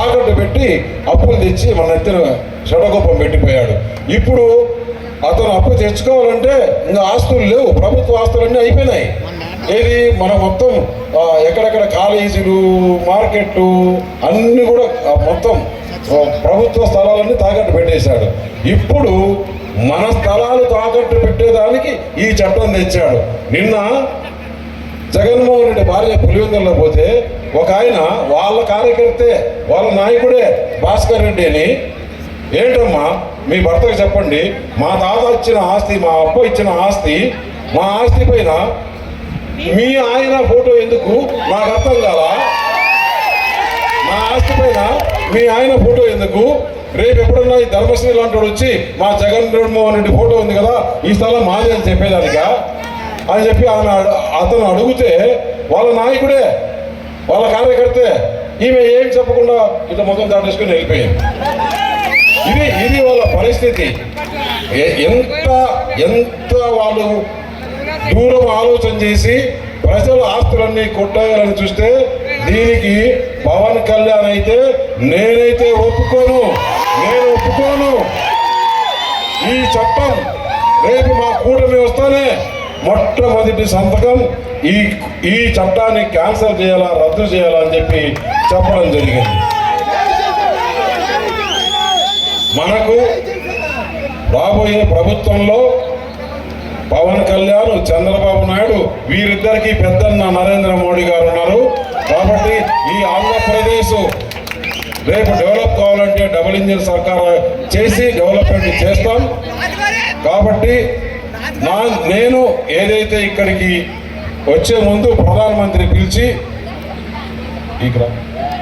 తాకట్టు పెట్టి అప్పులు తెచ్చి మన ఇద్దరు షడగొప్పం పెట్టిపోయాడు. ఇప్పుడు అతను అప్పు తెచ్చుకోవాలంటే ఇంకా ఆస్తులు లేవు. ప్రభుత్వ ఆస్తులన్నీ అయిపోయినాయి. ఏది? మన మొత్తం ఎక్కడెక్కడ కాలేజీలు మార్కెట్లు అన్నీ కూడా మొత్తం ప్రభుత్వ స్థలాలన్నీ తాకట్టు పెట్టేశాడు. ఇప్పుడు మన స్థలాలు తాకట్టు పెట్టేదానికి ఈ చట్టం తెచ్చాడు. నిన్న జగన్మోహన్ రెడ్డి భార్య పులివెందుల్లో పోతే ఒక ఆయన వాళ్ళ కార్యకర్తే వాళ్ళ నాయకుడే భాస్కర్ రెడ్డి అని. ఏంటమ్మా? మీ భర్తకు చెప్పండి. మా తాత ఇచ్చిన ఆస్తి మా అప్ప ఇచ్చిన ఆస్తి మా ఆస్తి పైన మీ ఆయన ఫోటో ఎందుకు? నాకు అర్థం కాదా మా ఆస్తి పైన మీ ఆయన ఫోటో ఎందుకు? రేపు ఎప్పుడన్నా ఈ ధర్మశ్రీ లాంటి వచ్చి మా జగన్ జగన్మోహన్ రెడ్డి ఫోటో ఉంది కదా ఈ స్థలం మాది అని చెప్పేదానికా? అని చెప్పి ఆయన అతను అడిగితే వాళ్ళ నాయకుడే వాళ్ళ కార్యకర్తే ఈమె ఏం చెప్పకుండా ఇట్లా మొత్తం దాటేసుకుని వెళ్ళిపోయింది. ఇది ఇది వాళ్ళ పరిస్థితి. ఎంత ఎంత వాళ్ళు దూరం ఆలోచన చేసి ప్రజల ఆస్తులన్నీ కొట్టేయాలని చూస్తే దీనికి పవన్ కళ్యాణ్ అయితే నేనైతే ఒప్పుకోను నేను ఒప్పుకోను. ఈ చట్టం రేపు మా మొట్టమొదటి సంతకం ఈ ఈ చట్టాన్ని క్యాన్సల్ చేయాలా రద్దు చేయాలా అని చెప్పి చెప్పడం జరిగింది. మనకు రాబోయే ప్రభుత్వంలో పవన్ కళ్యాణ్ చంద్రబాబు నాయుడు వీరిద్దరికీ పెద్దన్న నరేంద్ర మోడీ గారు ఉన్నారు. కాబట్టి ఈ ఆంధ్రప్రదేశ్ రేపు డెవలప్ కావాలంటే డబుల్ ఇంజిన్ సర్కార్ చేసి డెవలప్మెంట్ చేస్తాం. కాబట్టి నా నేను ఏదైతే ఇక్కడికి వచ్చే ముందు ప్రధానమంత్రి పిలిచి ఇక్కడ